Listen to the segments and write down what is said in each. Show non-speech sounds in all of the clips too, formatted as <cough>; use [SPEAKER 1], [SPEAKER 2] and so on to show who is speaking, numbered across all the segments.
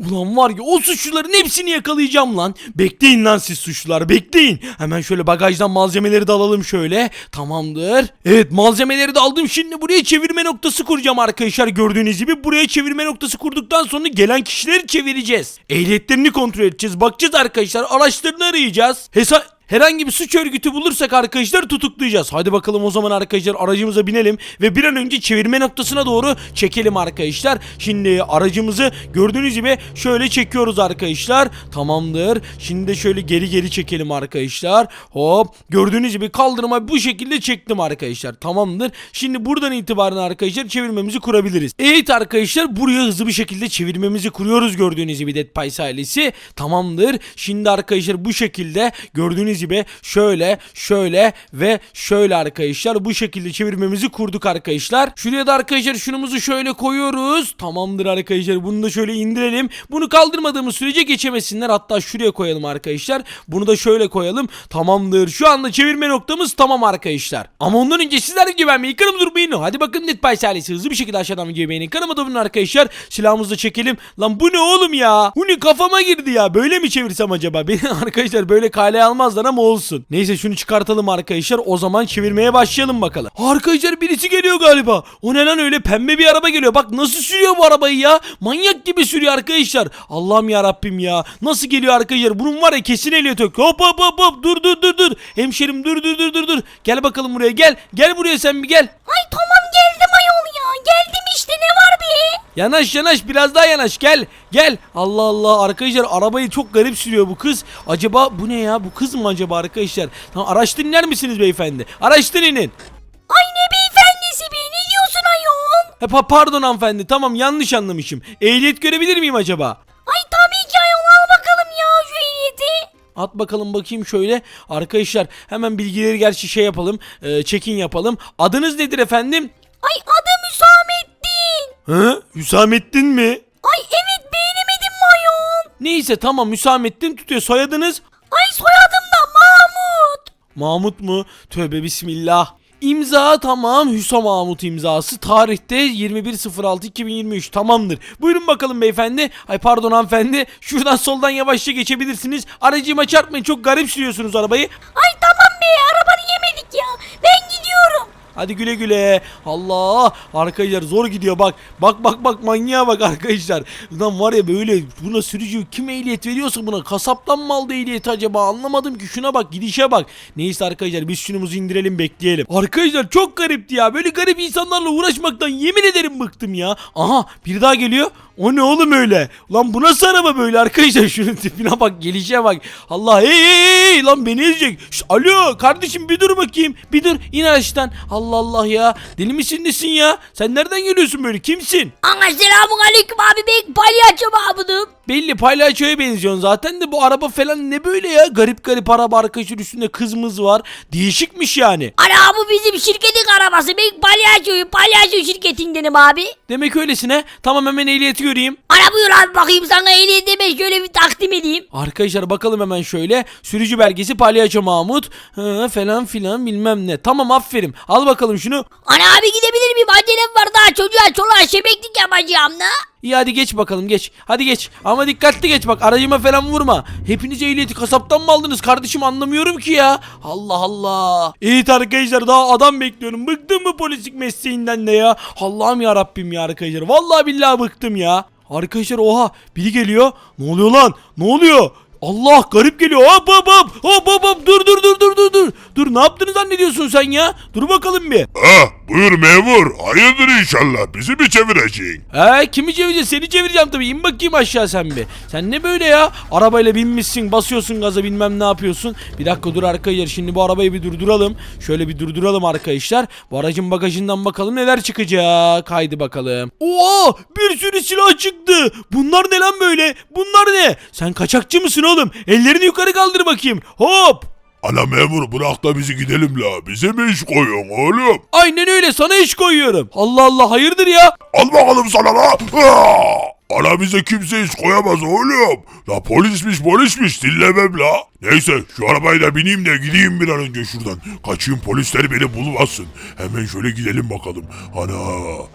[SPEAKER 1] Ulan var ya o suçluların hepsini yakalayacağım lan. Bekleyin lan siz suçlular bekleyin. Hemen şöyle bagajdan malzemeleri de alalım şöyle. Tamamdır. Evet malzemeleri de aldım. Şimdi buraya çevirme noktası kuracağım arkadaşlar. Gördüğünüz gibi buraya çevirme noktası kurduktan sonra gelen kişileri çevireceğiz. Ehliyetlerini kontrol edeceğiz. Bakacağız arkadaşlar. Araçlarını arayacağız. Hesap Herhangi bir suç örgütü bulursak arkadaşlar tutuklayacağız. Hadi bakalım o zaman arkadaşlar aracımıza binelim ve bir an önce çevirme noktasına doğru çekelim arkadaşlar. Şimdi aracımızı gördüğünüz gibi şöyle çekiyoruz arkadaşlar. Tamamdır. Şimdi de şöyle geri geri çekelim arkadaşlar. Hop. Gördüğünüz gibi kaldırma bu şekilde çektim arkadaşlar. Tamamdır. Şimdi buradan itibaren arkadaşlar çevirmemizi kurabiliriz. Evet arkadaşlar buraya hızlı bir şekilde çevirmemizi kuruyoruz gördüğünüz gibi Dead Pies ailesi. Tamamdır. Şimdi arkadaşlar bu şekilde gördüğünüz gibi şöyle şöyle ve şöyle arkadaşlar bu şekilde çevirmemizi kurduk arkadaşlar. Şuraya da arkadaşlar şunumuzu şöyle koyuyoruz. Tamamdır arkadaşlar bunu da şöyle indirelim. Bunu kaldırmadığımız sürece geçemesinler. Hatta şuraya koyalım arkadaşlar. Bunu da şöyle koyalım. Tamamdır. Şu anda çevirme noktamız tamam arkadaşlar. Ama ondan önce sizler de güvenmeyi kırım durmayın. Hadi bakın Pies ailesi hızlı bir şekilde aşağıdan videoyu beğenin. Kanalıma da abone arkadaşlar. Silahımızı da çekelim. Lan bu ne oğlum ya? Bu ne kafama girdi ya. Böyle mi çevirsem acaba? <laughs> Beni arkadaşlar böyle kaleye almazlar ama olsun. Neyse şunu çıkartalım arkadaşlar. O zaman çevirmeye başlayalım bakalım. Arkadaşlar birisi geliyor galiba. O ne lan öyle pembe bir araba geliyor. Bak nasıl sürüyor bu arabayı ya. Manyak gibi sürüyor arkadaşlar. Allah'ım ya Rabbim ya. Nasıl geliyor arkadaşlar? Bunun var ya kesin ehliyet yok. Hop hop hop hop. Dur dur dur dur. Hemşerim dur dur dur dur dur. Gel bakalım buraya gel. Gel buraya sen bir gel.
[SPEAKER 2] Ay tamam geldim ayol ya. Geldim işte ne var be?
[SPEAKER 1] Yanaş yanaş biraz daha yanaş. Gel gel. Allah Allah arkadaşlar arabayı çok garip sürüyor bu kız. Acaba bu ne ya? Bu kız mı acaba arkadaşlar? Tamam araçtan iner misiniz beyefendi? Araçtan inin.
[SPEAKER 2] Ay ne beyefendisi be ne diyorsun ayol?
[SPEAKER 1] He, pa- pardon hanımefendi tamam yanlış anlamışım. Ehliyet görebilir miyim acaba?
[SPEAKER 2] Ay tabii ki ayol al bakalım ya şu ehliyeti.
[SPEAKER 1] At bakalım bakayım şöyle. Arkadaşlar hemen bilgileri gerçi şey yapalım check-in yapalım. Adınız nedir efendim?
[SPEAKER 2] Ay Hüsamettin.
[SPEAKER 1] Hı Hüsamettin mi
[SPEAKER 2] Ay evet beğenemedin mi ayol?
[SPEAKER 1] Neyse tamam Hüsamettin tutuyor soyadınız
[SPEAKER 2] Ay soyadım da Mahmut.
[SPEAKER 1] Mahmut mu? Tövbe bismillah. İmza tamam Hüsam Mahmut imzası tarihte 21.06.2023 tamamdır. Buyurun bakalım beyefendi. Ay pardon hanımefendi. Şuradan soldan yavaşça geçebilirsiniz. Aracıma çarpmayın çok garip sürüyorsunuz arabayı.
[SPEAKER 2] Ay tamam be arabanı yemedik ya. Ben gidiyorum.
[SPEAKER 1] Hadi güle güle. Allah arkadaşlar zor gidiyor bak. Bak bak bak manyağa bak arkadaşlar. Lan var ya böyle buna sürücü kim ehliyet veriyorsa buna kasaptan mı aldı ehliyeti acaba anlamadım ki şuna bak gidişe bak. Neyse arkadaşlar biz şunumuzu indirelim bekleyelim. Arkadaşlar çok garipti ya böyle garip insanlarla uğraşmaktan yemin ederim bıktım ya. Aha bir daha geliyor. O ne oğlum öyle? Lan bu nasıl araba böyle arkadaşlar <laughs> şunun tipine bak gelişe bak. Allah hey hey hey, lan beni ezecek. Şş, alo kardeşim bir dur bakayım. Bir dur in araçtan. Allah Allah ya. Deli misin nesin ya? Sen nereden geliyorsun böyle? Kimsin?
[SPEAKER 2] Ana selamun aleyküm abi ben palyaço Mahmut'um.
[SPEAKER 1] Belli palyaçoya benziyorsun zaten de bu araba falan ne böyle ya? Garip garip araba arkadaşın üstünde kızımız var. Değişikmiş yani.
[SPEAKER 2] Ana bu bizim şirketin arabası. Ben palyaçoyum. Palyaço şirketindenim abi.
[SPEAKER 1] Demek öylesine. Tamam hemen ehliyeti göreyim.
[SPEAKER 2] Ana buyur abi bakayım sana ehliyet deme şöyle bir takdim edeyim.
[SPEAKER 1] Arkadaşlar bakalım hemen şöyle. Sürücü belgesi palyaço Mahmut. Hı, falan filan bilmem ne. Tamam aferin. Al bakalım şunu.
[SPEAKER 2] Ana abi gidebilir miyim? Acelem var daha çocuğa çoluğa şebeklik yapacağım da.
[SPEAKER 1] İyi hadi geç bakalım geç. Hadi geç. Ama dikkatli geç bak aracıma falan vurma. Hepiniz ehliyeti kasaptan mı aldınız kardeşim anlamıyorum ki ya. Allah Allah. Evet arkadaşlar daha adam bekliyorum. Bıktım mı polislik mesleğinden de ya. Allah'ım ya Rabbim ya arkadaşlar. Vallahi billahi bıktım ya. Arkadaşlar oha biri geliyor. Ne oluyor lan? Ne oluyor? Allah garip geliyor. Hop hop hop. Hop hop hop. Dur dur dur dur dur dur. Dur ne yaptığını zannediyorsun sen ya? Dur bakalım bir.
[SPEAKER 3] Ah buyur memur. Hayırdır inşallah. Bizi mi çevireceksin?
[SPEAKER 1] He kimi çevireceğiz? Seni çevireceğim tabii. İn bakayım aşağı sen bir. Sen ne böyle ya? Arabayla binmişsin, basıyorsun gaza bilmem ne yapıyorsun. Bir dakika dur arkadaşlar. Şimdi bu arabayı bir durduralım. Şöyle bir durduralım arkadaşlar. Bu aracın bagajından bakalım neler çıkacak. Haydi bakalım. Oo! Bir sürü silah çıktı. Bunlar ne lan böyle? Bunlar ne? Sen kaçakçı mısın oğlum? Ellerini yukarı kaldır bakayım. Hop!
[SPEAKER 3] Ana memur bırak da bizi gidelim la. Bize mi iş koyuyorsun oğlum?
[SPEAKER 1] Aynen öyle sana iş koyuyorum. Allah Allah hayırdır ya?
[SPEAKER 3] Al bakalım sana la. Ana bize kimse iş koyamaz oğlum. La polismiş polismiş dinlemem la. Neyse şu arabayı da bineyim de gideyim bir an önce şuradan. Kaçayım polisler beni bulmasın. Hemen şöyle gidelim bakalım. Ana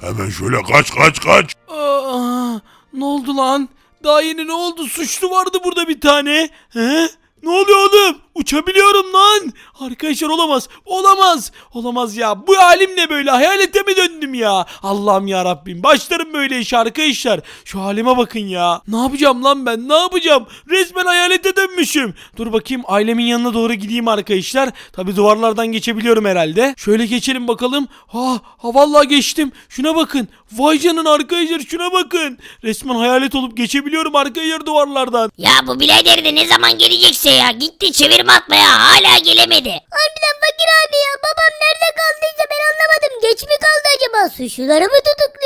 [SPEAKER 3] hemen şöyle kaç kaç kaç.
[SPEAKER 1] Aa, ne oldu lan? Daha yeni ne oldu? Suçlu vardı burada bir tane. He? Ne oluyor oğlum? Uçabiliyorum lan. Arkadaşlar olamaz. Olamaz. Olamaz ya. Bu halim ne böyle? Hayalete mi döndüm ya? Allah'ım ya Rabbim. Başlarım böyle iş arkadaşlar. Şu halime bakın ya. Ne yapacağım lan ben? Ne yapacağım? Resmen hayalete dönmüşüm. Dur bakayım ailemin yanına doğru gideyim arkadaşlar. Tabi duvarlardan geçebiliyorum herhalde. Şöyle geçelim bakalım. Ha, ha vallahi geçtim. Şuna bakın. Vay canına arkadaşlar şuna bakın. Resmen hayalet olup geçebiliyorum arkadaşlar duvarlardan.
[SPEAKER 2] Ya bu birader de ne zaman gelecekse ya gitti çevirme atmaya hala gelemedi. Harbiden fakir abi ya babam nerede kaldıysa ben anlamadım. Geç mi kaldı acaba suçluları mı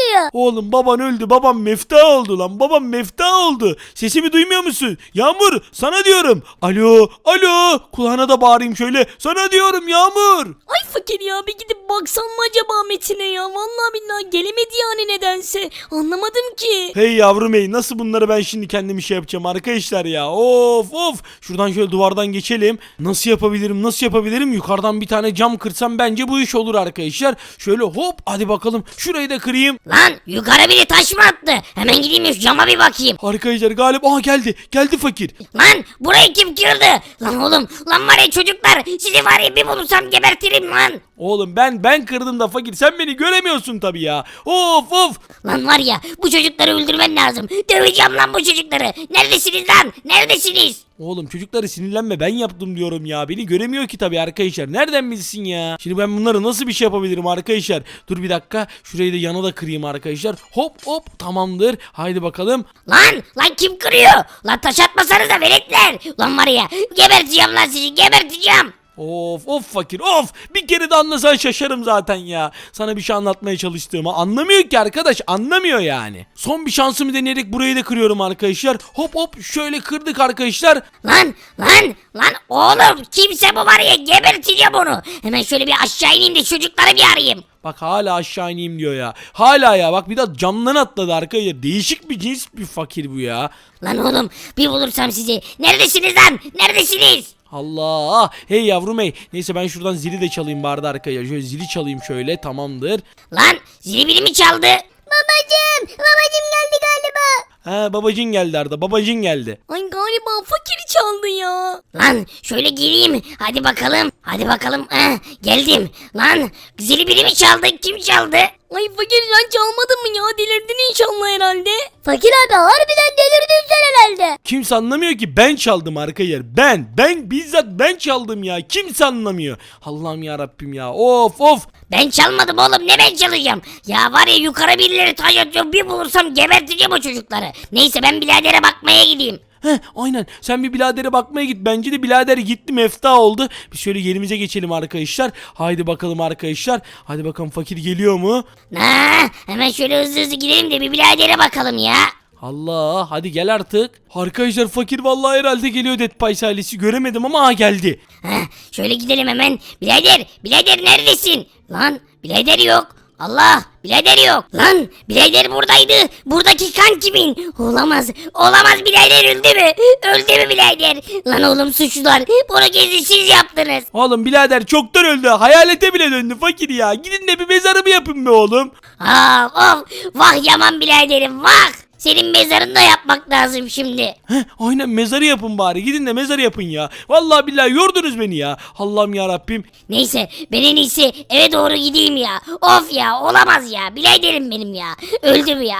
[SPEAKER 2] tutukluyor?
[SPEAKER 1] Oğlum baban öldü. Babam mefta oldu lan. Babam mefta oldu. Sesimi duymuyor musun? Yağmur sana diyorum. Alo alo. Kulağına da bağırayım şöyle. Sana diyorum Yağmur.
[SPEAKER 2] Ay fakir ya bir gidip baksam mı acaba Metin'e ya? Vallahi billahi gelemedi yani nedense. Anlamadım ki.
[SPEAKER 1] Hey yavrum hey nasıl bunları ben şimdi kendim şey yapacağım arkadaşlar ya. Of of. Şuradan şöyle duvardan geçelim. Nasıl yapabilirim nasıl yapabilirim? Yukarıdan bir tane cam kırsam bence bu iş olur arkadaşlar. Şöyle hop hadi bakalım. Şurayı da kırayım.
[SPEAKER 2] Lan yukarı biri taş mı attı? Hemen gideyim şu cama bir bakayım.
[SPEAKER 1] Arkadaşlar galiba aha geldi. Geldi fakir.
[SPEAKER 2] Lan burayı kim kırdı? Lan oğlum lan var ya çocuklar sizi var ya bir bulursam gebertirim lan.
[SPEAKER 1] Oğlum ben ben kırdım da fakir sen beni göremiyorsun tabii ya. Of of.
[SPEAKER 2] Lan var ya bu çocukları öldürmen lazım. Döveceğim lan bu çocukları. Neredesiniz lan? Neredesiniz?
[SPEAKER 1] Oğlum çocukları sinirlenme ben yaptım diyorum ya. Beni göremiyor ki tabii arkadaşlar. Nereden bilsin ya? Şimdi ben bunları nasıl bir şey yapabilirim arkadaşlar? Dur bir dakika. Şurayı da yana da kırayım arkadaşlar. Hop hop tamamdır. Haydi bakalım.
[SPEAKER 2] Lan lan kim kırıyor? Lan taş atmasanıza veletler. Lan var ya geberteceğim lan sizi geberteceğim.
[SPEAKER 1] Of of fakir of. Bir kere de anlasan şaşarım zaten ya. Sana bir şey anlatmaya çalıştığımı anlamıyor ki arkadaş anlamıyor yani. Son bir şansımı deneyerek burayı da kırıyorum arkadaşlar. Hop hop şöyle kırdık arkadaşlar.
[SPEAKER 2] Lan lan lan oğlum kimse bu var ya geberteceğim onu. Hemen şöyle bir aşağı ineyim de çocukları bir arayayım.
[SPEAKER 1] Bak hala aşağı ineyim diyor ya. Hala ya bak bir daha camdan atladı arkadaşlar. Değişik bir cins bir fakir bu ya.
[SPEAKER 2] Lan oğlum bir bulursam sizi. Neredesiniz lan? Neredesiniz?
[SPEAKER 1] Allah. Hey yavrum hey. Neyse ben şuradan zili de çalayım bari arkadaşlar. Şöyle zili çalayım şöyle tamamdır.
[SPEAKER 2] Lan zili biri mi çaldı? Babacım babacım geldi galiba.
[SPEAKER 1] Ha babacın geldi Arda babacın geldi.
[SPEAKER 2] Ay galiba fakiri çaldı ya. Lan şöyle gireyim. Hadi bakalım. Hadi bakalım. Eh, geldim. Lan zili biri mi çaldı? Kim çaldı? Ay fakir sen çalmadın mı ya? Delirdin inşallah herhalde. Fakir abi harbiden delirdin sen herhalde.
[SPEAKER 1] Kimse anlamıyor ki ben çaldım arkadaşlar. Ben ben bizzat ben çaldım ya. Kimse anlamıyor. Allah'ım ya Rabbim ya. Of of.
[SPEAKER 2] Ben çalmadım oğlum ne ben çalacağım? Ya var ya yukarı birileri taş atıyor bir bulursam geberteceğim o çocukları. Neyse ben biradere bakmaya gideyim.
[SPEAKER 1] Heh aynen sen bir biradere bakmaya git bence de birader gitti mefta oldu. Bir şöyle yerimize geçelim arkadaşlar. Haydi bakalım arkadaşlar. Hadi bakalım fakir geliyor mu?
[SPEAKER 2] Ha, hemen şöyle hızlı hızlı gidelim de bir biradere bakalım ya.
[SPEAKER 1] Allah hadi gel artık. Arkadaşlar fakir vallahi herhalde geliyor Dead Pies ailesi göremedim ama ha geldi.
[SPEAKER 2] Heh, şöyle gidelim hemen. Birader, birader neredesin? Lan, birader yok. Allah, birader yok. Lan, birader buradaydı. Buradaki kan kimin? Olamaz, olamaz birader öldü mü? Öldü mü birader? Lan oğlum suçlular, bunu gizli siz yaptınız.
[SPEAKER 1] Oğlum birader çoktan öldü. Hayalete bile döndü fakir ya. Gidin de bir mezarımı yapın be oğlum.
[SPEAKER 2] Ah, of, vah yaman biraderim, vah. Senin mezarını da yapmak lazım şimdi.
[SPEAKER 1] Heh, aynen mezarı yapın bari. Gidin de mezarı yapın ya. Vallahi billahi yordunuz beni ya. Allah'ım ya Rabbim.
[SPEAKER 2] Neyse ben en iyisi eve doğru gideyim ya. Of ya olamaz ya biraderim benim ya. Öldüm ya.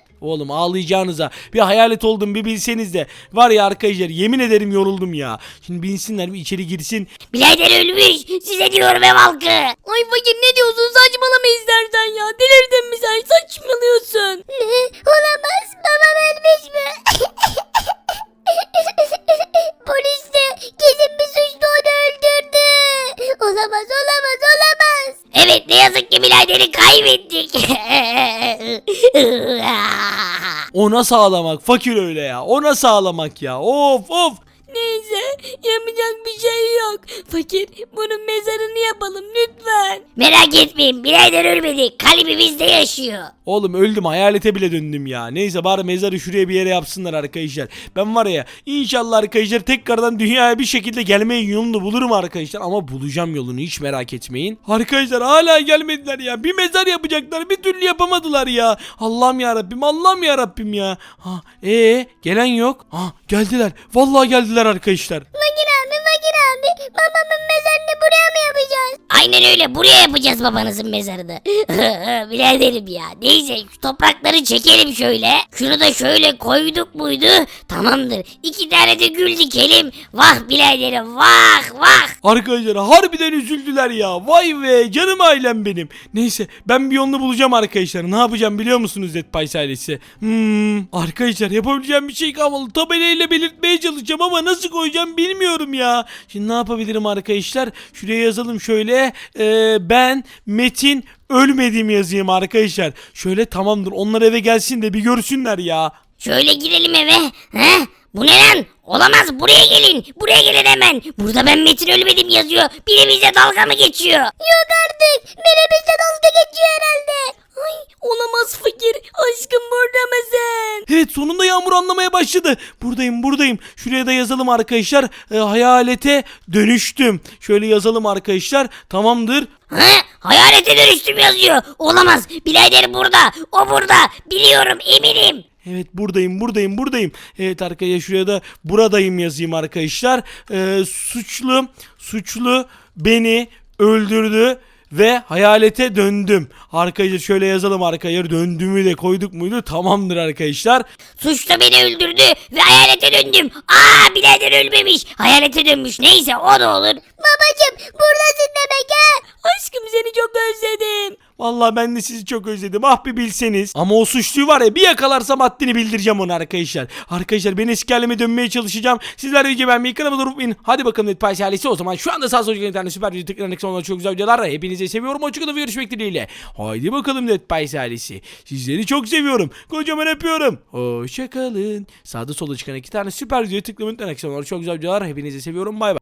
[SPEAKER 2] <laughs>
[SPEAKER 1] Oğlum ağlayacağınıza bir hayalet oldum bir bilseniz de. Var ya arkadaşlar yemin ederim yoruldum ya. Şimdi binsinler bir içeri girsin.
[SPEAKER 2] Birader ölmüş. Size diyorum ev halkı. Ay fakir ne diyorsun saçmalama istersen ya. Delirdin mi sen saçmalıyorsun. Ne? <laughs> Olamaz. Babam ölmüş mü? <laughs> Polis de kesin bir suçlu. <laughs> Olamaz olamaz olamaz. Evet ne yazık ki biraderi kaybettik. <laughs>
[SPEAKER 1] Ona sağlamak fakir öyle ya. Ona sağlamak ya. Of of.
[SPEAKER 4] Neyse yapacak bir şey yok. Fakir bunun mezarını yapalım lütfen.
[SPEAKER 2] Merak etmeyin birader ölmedi. Kalbi bizde yaşıyor.
[SPEAKER 1] Oğlum öldüm hayalete bile döndüm ya. Neyse bari mezarı şuraya bir yere yapsınlar arkadaşlar. Ben var ya inşallah arkadaşlar tekrardan dünyaya bir şekilde gelmeyi yolunu bulurum arkadaşlar. Ama bulacağım yolunu hiç merak etmeyin. Arkadaşlar hala gelmediler ya. Bir mezar yapacaklar bir türlü yapamadılar ya. Allah'ım ya Rabbim Allah'ım ya Rabbim ya. Ha, ee, gelen yok. Ha, geldiler. Vallahi geldiler arkadaşlar.
[SPEAKER 2] Fakir abi fakir abi babamın mezarını buraya mı yapacağız? Aynen öyle buraya yapacağız babanızın mezarını. <laughs> Biraderim ya neyse şu toprakları çekelim şöyle. Şunu da şöyle koyduk muydu tamamdır. İki tane de gül dikelim. Vah biraderim vah vah.
[SPEAKER 1] Arkadaşlar harbiden üzüldüler ya. Vay be canım ailem benim. Neyse ben bir yolunu bulacağım arkadaşlar. Ne yapacağım biliyor musunuz Zed Pies ailesi? Hmm, arkadaşlar yapabileceğim bir şey kalmadı. Tabelayla belirtmeye çalışacağım ama nasıl koyacağım bilmiyorum ya. Şimdi ne yapabilirim arkadaşlar? Şuraya yazalım şöyle. Ee, ben Metin ölmedim yazayım arkadaşlar. Şöyle tamamdır onlar eve gelsin de bir görsünler ya.
[SPEAKER 2] Şöyle girelim eve. He? Bu ne lan? Olamaz buraya gelin. Buraya gelin hemen. Burada ben Metin ölmedim yazıyor. Biri bize dalga mı geçiyor? Yok artık. Biri bize dalga geçiyor herhalde.
[SPEAKER 4] Ay olamaz fakir aşkım?
[SPEAKER 1] Evet sonunda yağmur anlamaya başladı. Buradayım buradayım. Şuraya da yazalım arkadaşlar. Ee, hayalete dönüştüm. Şöyle yazalım arkadaşlar. Tamamdır.
[SPEAKER 2] He? Hayalete dönüştüm yazıyor. Olamaz. Birader burada. O burada. Biliyorum eminim.
[SPEAKER 1] Evet buradayım buradayım buradayım. Evet arkadaşlar şuraya da buradayım yazayım arkadaşlar. Ee, suçlu suçlu beni öldürdü ve hayalete döndüm. Arkadaşlar şöyle yazalım arkadaşlar döndüğümü de koyduk muydu tamamdır arkadaşlar.
[SPEAKER 2] Suçlu beni öldürdü ve hayalete döndüm. Aa birader ölmemiş. Hayalete dönmüş. Neyse o da olur. Babacım buradasın demek ha.
[SPEAKER 4] Aşkım seni çok özledim.
[SPEAKER 1] Vallahi ben de sizi çok özledim. Ah bir bilseniz. Ama o suçluyu var ya bir yakalarsam haddini bildireceğim ona arkadaşlar. Arkadaşlar ben eski halime dönmeye çalışacağım. Sizler de video beğenmeyi kanalıma da unutmayın. Hadi bakalım Netpies ailesi o zaman şu anda sağ sol internet süper video tıklayarak sonra çok güzel videolar. Hepinizi seviyorum. Hoşçakalın ve görüşmek dileğiyle. Haydi bakalım Netpies ailesi. Sizleri çok seviyorum. Kocaman öpüyorum. Hoşçakalın. Sağda solda çıkan iki tane süper video tıklamayı unutmayın. Sonra çok güzel videolar. Hepinizi seviyorum. Bay bay.